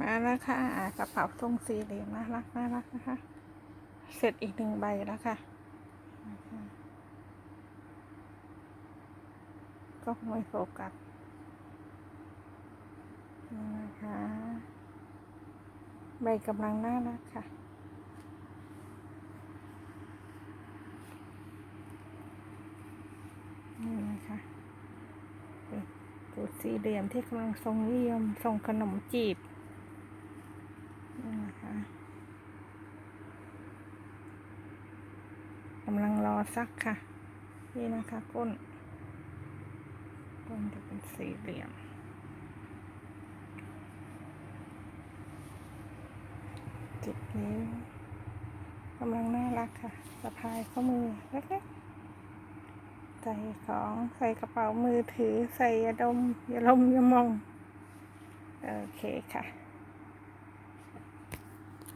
มาแล้วค่ะกระเป๋าทรงสี่เหลี่ยมน่ารักน่ารักนะคะ เสร็จอีกหนึ่งใบแล้วค่ะก็ไม่โฟกัสนี่นะคะใบกำลังน่ารักค่ะ นี่นะคะ เป็นตัวสี่เหลี่ยมที่กำลังทรงนิยมทรงขนมจีบนี่นะคะกำลังรอซักค่ะ นี่นะคะก้น ก้นจะเป็นสี่เหลี่ยม จิบนิ้วกำลังน่ารักค่ะสะพายข้อมือเล็กๆ ใส่ของใส่กระเป๋ามือถือ ใส่ยาดมยาลมยามอง โอเคค่ะ